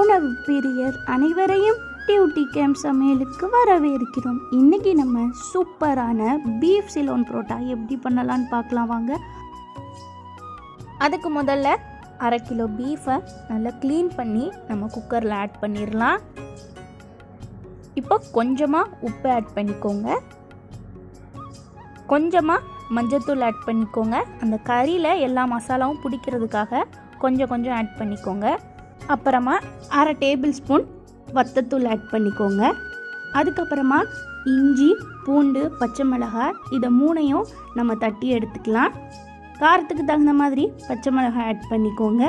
உணவு பிரியர் அனைவரையும் டியூட்டி கேம்ப் சமையலுக்கு வரவேற்கிறோம். இன்னைக்கு நம்ம சூப்பரான பீஃப் சிலோன் புரோட்டா எப்படி பண்ணலாம்னு பார்க்கலாம் வாங்க. அதுக்கு முதல்ல அரை கிலோ பீஃபை நல்லா க்ளீன் பண்ணி நம்ம குக்கரில் ஆட் பண்ணிடலாம். இப்போ கொஞ்சமாக உப்பு ஆட் பண்ணிக்கோங்க. கொஞ்சமாக மஞ்சத்தூள் ஆட் பண்ணிக்கோங்க. அந்த கறியில் எல்லா மசாலாவும் பிடிக்கிறதுக்காக கொஞ்சம் கொஞ்சம் ஆட் பண்ணிக்கோங்க. அப்புறமா அரை டேபிள் ஸ்பூன் வத்தத்தூள் ஆட் பண்ணிக்கோங்க. அதுக்கப்புறமா இஞ்சி பூண்டு பச்சை மிளகாய் இதை மூணையும் நம்ம தட்டி எடுத்துக்கலாம். காரத்துக்கு தகுந்த மாதிரி பச்சை மிளகாய் ஆட் பண்ணிக்கோங்க.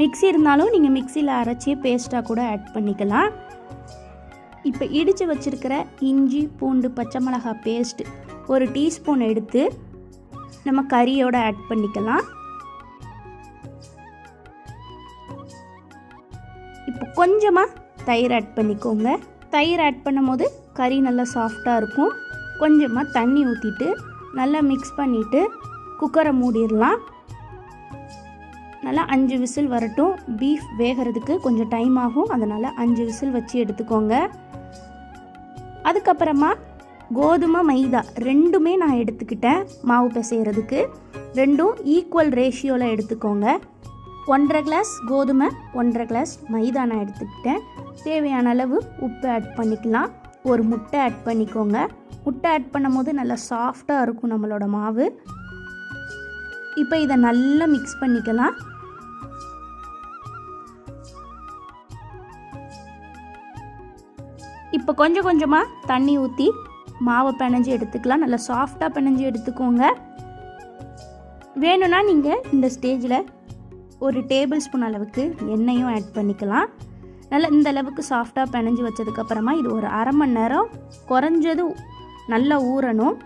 மிக்ஸி இருந்தாலும் நீங்கள் மிக்சியில் அரைச்சி பேஸ்ட்டாக கூட ஆட் பண்ணிக்கலாம். இப்போ இடித்து வச்சுருக்கிற இஞ்சி பூண்டு பச்சை மிளகாய் பேஸ்ட் ஒரு டீஸ்பூன் எடுத்து நம்ம கறியோடு ஆட் பண்ணிக்கலாம். கொஞ்சமாக தயிர் ஆட் பண்ணிக்கோங்க. தயிர் ஆட் பண்ணும்போது கறி நல்லா சாஃப்டாக இருக்கும். கொஞ்சமாக தண்ணி ஊற்றிட்டு நல்லா மிக்ஸ் பண்ணிவிட்டு குக்கரை மூடிடலாம். நல்லா அஞ்சு விசில் வரட்டும். பீஃப் வேகிறதுக்கு கொஞ்சம் டைம் ஆகும். அதனால் அஞ்சு விசில் வச்சு எடுத்துக்கோங்க. அதுக்கப்புறமா கோதுமை மைதா ரெண்டுமே நான் எடுத்துக்கிட்டேன் மாவு பிசைகிறதுக்கு ரெண்டும் ஈக்குவல் ரேஷியோவில் எடுத்துக்கோங்க. ஒன்றரை கிளாஸ் கோதுமை ஒன்றரை கிளாஸ் மைதா நான் எடுத்துக்கிட்டேன். தேவையான அளவு உப்பு ஆட் பண்ணிக்கலாம். ஒரு முட்டை ஆட் பண்ணிக்கோங்க. முட்டை ஆட் பண்ணும்போது நல்லா சாஃப்டாக இருக்கும் நம்மளோட மாவு. இப்போ இதை நல்லா மிக்ஸ் பண்ணிக்கலாம். இப்போ கொஞ்சம் கொஞ்சமாக தண்ணி ஊற்றி மாவை பிணைஞ்சு எடுத்துக்கலாம். நல்லா சாஃப்டாக பிணைஞ்சு எடுத்துக்கோங்க. வேணும்னா நீங்கள் இந்த ஸ்டேஜில் ஒரு டேபிள் ஸ்பூன் அளவுக்கு எண்ணெயும் ஆட் பண்ணிக்கலாம். நல்லா இந்த அளவுக்கு சாஃப்டாக பிணைஞ்சு வச்சதுக்கப்புறமா இது ஒரு அரை மணி நேரம் குறைஞ்சது நல்லா ஊறணும்.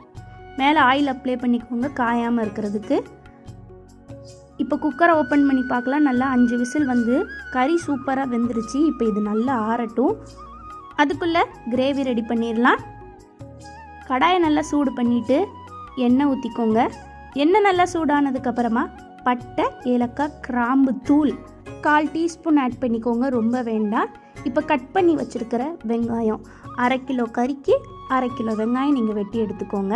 மேலே ஆயில் அப்ளை பண்ணிக்கோங்க காயாமல் இருக்கிறதுக்கு. இப்போ குக்கரை ஓப்பன் பண்ணி பார்க்கலாம். நல்லா அஞ்சு விசில் வந்து கறி சூப்பராக வெந்துருச்சு. இப்போ இது நல்லா ஆறட்டும். அதுக்குள்ளே கிரேவி ரெடி பண்ணிடலாம். கடாயை நல்லா சூடு பண்ணிவிட்டு எண்ணெய் ஊற்றிக்கோங்க எண்ணெய் நல்லா சூடானதுக்கப்புறமா பட்டை ஏலக்காய் கிராம்பு தூள். கால் டீஸ்பூன் ஆட் பண்ணிக்கோங்க ரொம்ப வேண்டாம். இப்போ கட் பண்ணி வச்சுருக்கிற வெங்காயம். அரை கிலோ கறிக்கு அரை கிலோ வெங்காயம் நீங்கள் வெட்டி எடுத்துக்கோங்க.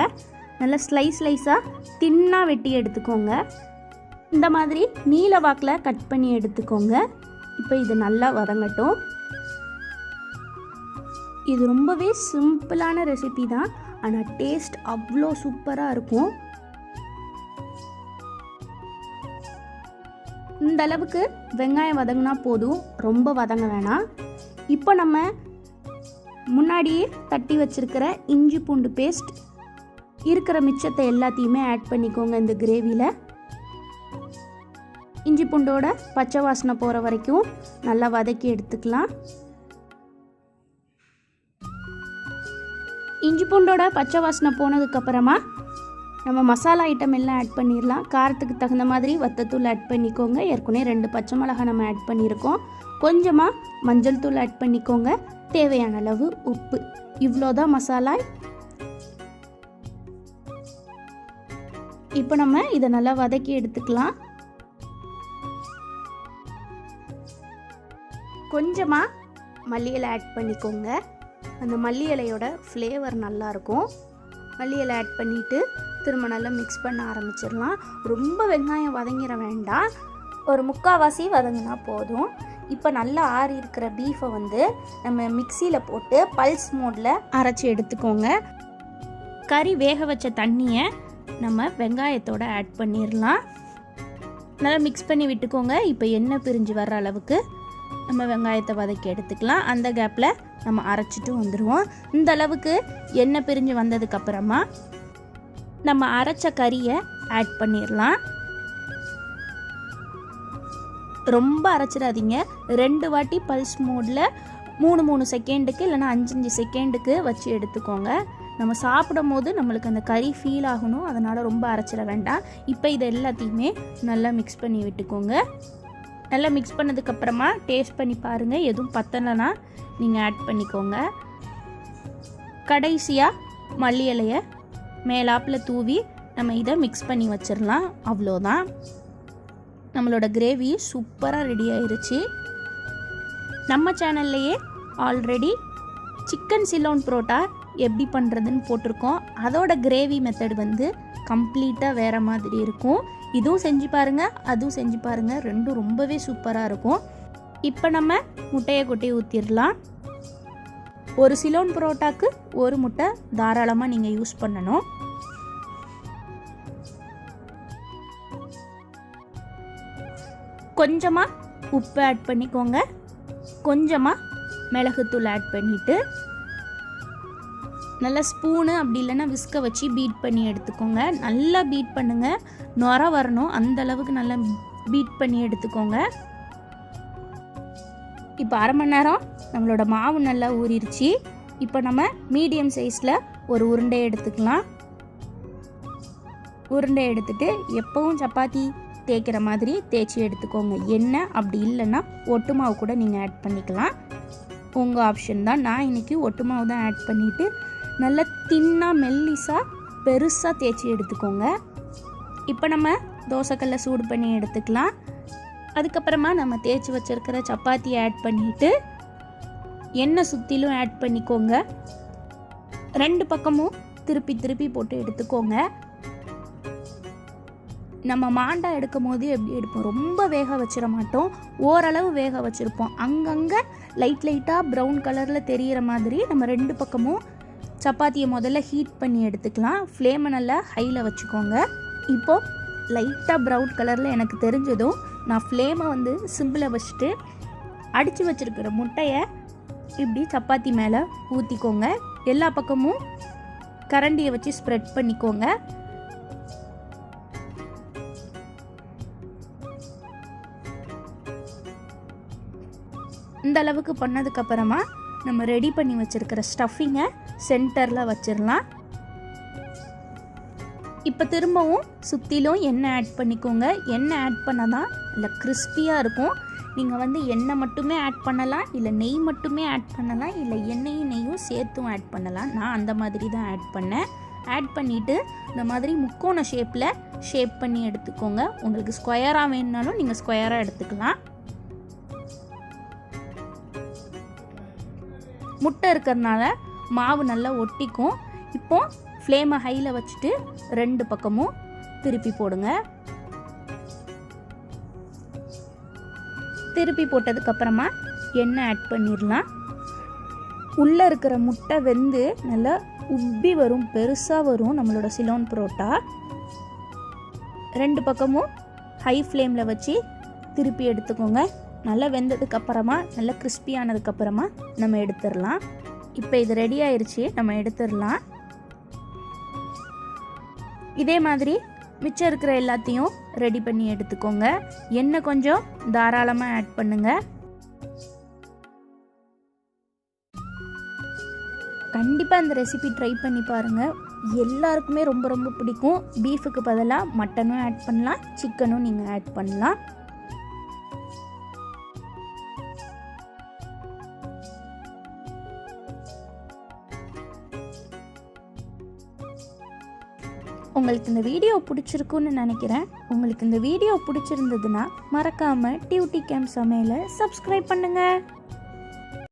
நல்லா ஸ்லைஸ் ஸ்லைஸாக தின்னாக வெட்டி எடுத்துக்கோங்க. இந்த மாதிரி நீல வாக்கில் கட் பண்ணி எடுத்துக்கோங்க. இப்போ இது நல்லா வதங்கட்டும். இது ரொம்பவே சிம்பிளான ரெசிபி தான். ஆனால் டேஸ்ட் அவ்வளோ சூப்பராக இருக்கும். இந்த அளவுக்கு வெங்காயம் வதங்கினா போதும். ரொம்ப வதங்க வேணாம். இப்போ நம்ம முன்னாடியே தட்டி வச்சிருக்கிற இஞ்சி பூண்டு பேஸ்ட் இருக்கிற மிச்சத்தை எல்லாத்தையுமே ஆட் பண்ணிக்கோங்க இந்த கிரேவியில் இஞ்சி பூண்டோட பச்சை வாசனை போகிற வரைக்கும் நல்லா வதக்கி எடுத்துக்கலாம். இஞ்சி பூண்டோட பச்சை வாசனை போனதுக்கப்புறமா நம்ம மசாலா ஐட்டம் எல்லாம் ஆட் பண்ணிடலாம் காரத்துக்கு தகுந்த மாதிரி வத்தத்தூள் ஆட் பண்ணிக்கோங்க. ஏற்கனவே ரெண்டு பச்சை மிளகாய் நம்ம ஆட் பண்ணியிருக்கோம் கொஞ்சமாக மஞ்சள் தூள் ஆட் பண்ணிக்கோங்க. தேவையான அளவு உப்பு. இவ்வளோதான் மசாலா. இப்போ நம்ம இதை நல்லா வதக்கி எடுத்துக்கலாம். கொஞ்சமாக மல்லி இலை ஆட் பண்ணிக்கோங்க. அந்த மல்லி இலையோட ஃப்ளேவர் நல்லாயிருக்கும் மல்லி இலை ஆட் பண்ணிவிட்டு திரும்ப நல்லா மிக்ஸ் பண்ண ஆரம்பிச்சிடலாம். ரொம்ப வெங்காயம் வதங்கிட வேண்டாம். ஒரு முக்கால்வாசி வதங்கினா போதும். இப்போ நல்லா ஆறி இருக்கிற பீஃபை வந்து நம்ம மிக்சியில் போட்டு பல்ஸ் மோடில் அரைச்சி எடுத்துக்கோங்க. கறி வேக வச்ச தண்ணியை நம்ம வெங்காயத்தோடு ஆட் பண்ணிடலாம். நல்லா மிக்ஸ் பண்ணி விட்டுக்கோங்க. இப்போ எண்ணெய் பிரிஞ்சு வர்ற அளவுக்கு நம்ம வெங்காயத்தை வதக்கி எடுத்துக்கலாம். அந்த கேப்பில் நம்ம அரைச்சிட்டு வந்துடுவோம் இந்த அளவுக்கு எண்ணெய் பிரிஞ்சு வந்ததுக்கப்புறமா நம்ம அரைச்ச கறியை ஆட் பண்ணிடலாம். ரொம்ப அரைச்சிடாதீங்க. ரெண்டு வாட்டி பல்ஸ் மோடில் மூணு மூணு செகண்டுக்கு இல்லைனா அஞ்சு அஞ்சு செகண்டுக்கு வச்சு எடுத்துக்கோங்க. நம்ம சாப்பிடும் போது நம்மளுக்கு அந்த கறி ஃபீல் ஆகணும். அதனால் ரொம்ப அரைச்சிட வேண்டாம். இப்போ இது எல்லாத்தையுமே நல்லா மிக்ஸ் பண்ணி விட்டுக்கோங்க. நல்லா மிக்ஸ் பண்ணதுக்கப்புறமா டேஸ்ட் பண்ணி பாருங்கள் எதுவும் பத்தலைன்னா நீங்கள் ஆட் பண்ணிக்கோங்க. கடைசியாக மல்லி இலையை மேலாப்பில் தூவி நம்ம இதை மிக்ஸ் பண்ணி வச்சிடலாம் அவ்வளோதான். நம்மளோட கிரேவி சூப்பராக ரெடி ஆயிருச்சு. நம்ம சேனல்லையே ஆல்ரெடி சிக்கன் சிலோன் புரோட்டா எப்படி பண்ணுறதுன்னு போட்டிருக்கோம். அதோட கிரேவி மெத்தட் வந்து கம்ப்ளீட்டாக வேறு மாதிரி இருக்கும். இதுவும் செஞ்சு பாருங்கள் அதுவும் செஞ்சு பாருங்கள் ரெண்டும் ரொம்பவே சூப்பராக இருக்கும். இப்போ நம்ம முட்டையை கொட்டி ஊற்றிடலாம் ஒரு சிலோன் புரோட்டாக்கு ஒரு முட்டை தாராளமாக நீங்கள் யூஸ் பண்ணணும். கொஞ்சமாக உப்பு ஆட் பண்ணிக்கோங்க. கொஞ்சமாக மிளகுத்தூள் ஆட் பண்ணிவிட்டு நல்லா ஸ்பூனு அப்படி இல்லைன்னா விஸ்க வச்சு பீட் பண்ணி எடுத்துக்கோங்க. நல்லா பீட் பண்ணுங்கள் நொர வரணும். அந்த அளவுக்கு நல்லா பீட் பண்ணி எடுத்துக்கோங்க. இப்போ அரை மணி நேரம் நம்மளோட மாவு நல்லா ஊறிடுச்சு இப்போ நம்ம மீடியம் சைஸில் ஒரு உருண்டை எடுத்துக்கலாம். உருண்டை எடுத்துட்டு எப்பவும் சப்பாத்தி தேய்க்கிற மாதிரி தேய்ச்சி எடுத்துக்கோங்க. எண்ணெய் அப்படி இல்லைன்னா ஒட்டு மாவு கூட நீங்கள் ஆட் பண்ணிக்கலாம். உங்கள் ஆப்ஷன் தான் நான் இன்றைக்கி ஒட்டு மாவு தான் ஆட் பண்ணிவிட்டு நல்லா தின்னாக மெல்லிஸாக பெருசாக தேய்ச்சி எடுத்துக்கோங்க. இப்போ நம்ம தோசைக்கல்லை சூடு பண்ணி எடுத்துக்கலாம். அதுக்கப்புறமா நம்ம தேய்ச்சி வச்சுருக்கிற சப்பாத்தியை ஆட் பண்ணிவிட்டு எண்ணெய் சுற்றிலும் ஆட் பண்ணிக்கோங்க. ரெண்டு பக்கமும் திருப்பி திருப்பி போட்டு எடுத்துக்கோங்க. நம்ம மாண்டா எடுக்கும் போது எப்படி எடுப்போம்? ரொம்ப வேக வச்சிட மாட்டோம். ஓரளவு வேக வச்சுருப்போம். அங்கங்கே லைட் லைட்டாக ப்ரௌன் கலரில் தெரிகிற மாதிரி நம்ம ரெண்டு பக்கமும் சப்பாத்தியை முதல்ல ஹீட் பண்ணி எடுத்துக்கலாம். ஃப்ளேமை நல்லா ஹையில் வச்சுக்கோங்க. இப்போது லைட்டாக ப்ரௌன் கலரில் எனக்கு தெரிஞ்சதும் நான் ஃப்ளேமை வந்து சிம்பிளை வச்சுட்டு அடித்து வச்சுருக்கிற முட்டையை இப்படி சப்பாத்தி மேலே ஊற்றிக்கோங்க எல்லா பக்கமும் கரண்டியை வச்சு ஸ்ப்ரெட் பண்ணிக்கோங்க. இந்த அளவுக்கு பண்ணதுக்கப்புறமா நம்ம ரெடி பண்ணி வச்சுருக்கிற ஸ்டஃபிங்கை சென்டரில் வச்சிடலாம் இப்போ திரும்பவும் சுற்றிலும் எண்ணெய் ஆட் பண்ணிக்கோங்க. எண்ணெய் ஆட் பண்ணால் தான் இல்லை கிறிஸ்பியாக இருக்கும். நீங்கள் வந்து எண்ணெய் மட்டுமே ஆட் பண்ணலாம் இல்லை நெய் மட்டுமே ஆட் பண்ணலாம் இல்லை எண்ணெயும் நெய்யும் சேர்த்தும் ஆட் பண்ணலாம். நான் அந்த மாதிரி தான் ஆட் பண்ணேன். ஆட் பண்ணிவிட்டு இந்த மாதிரி முக்கோண ஷேப்பில் ஷேப் பண்ணி எடுத்துக்கோங்க. உங்களுக்கு ஸ்கொயராக வேணுனாலும் நீங்கள் ஸ்கொயராக எடுத்துக்கலாம். முட்டை இருக்கிறதுனால மாவு நல்லா ஒட்டிக்கும். இப்போது ஃப்ளேமை ஹையில் வச்சுட்டு ரெண்டு பக்கமும் திருப்பி போடுங்க. திருப்பி போட்டதுக்கப்புறமா எண்ணெய் ஆட் பண்ணிடலாம் உள்ளே இருக்கிற முட்டை வெந்து நல்லா உப்பி வரும் பெருசாக வரும் நம்மளோட சிலோன் புரோட்டா. ரெண்டு பக்கமும் ஹை ஃப்ளேமில் வச்சு திருப்பி எடுத்துக்கோங்க. நல்லா வெந்ததுக்கப்புறமா நல்லா கிறிஸ்பியானதுக்கப்புறமா நம்ம எடுத்துடலாம் இப்போ இது ரெடி ஆயிடுச்சு நம்ம எடுத்துடலாம் இதே மாதிரி மிச்சம் இருக்கிற எல்லாத்தையும் ரெடி பண்ணி எடுத்துக்கோங்க. எண்ணெய் கொஞ்சம் தாராளமாக ஆட் பண்ணுங்கள் கண்டிப்பாக இந்த ரெசிபி ட்ரை பண்ணி பாருங்கள் எல்லாருக்குமே ரொம்ப ரொம்ப பிடிக்கும். பீஃபுக்கு பதிலாக மட்டனும் ஆட் பண்ணலாம். சிக்கனும் நீங்கள் ஆட் பண்ணலாம். உங்களுக்கு இந்த வீடியோ பிடிச்சிருக்குன்னு நினைக்கிறேன். உங்களுக்கு இந்த வீடியோ பிடிச்சிருந்ததுன்னா மறக்காமல் டியூட்டி கேம்ப் சமையலை சப்ஸ்கிரைப் பண்ணுங்கள்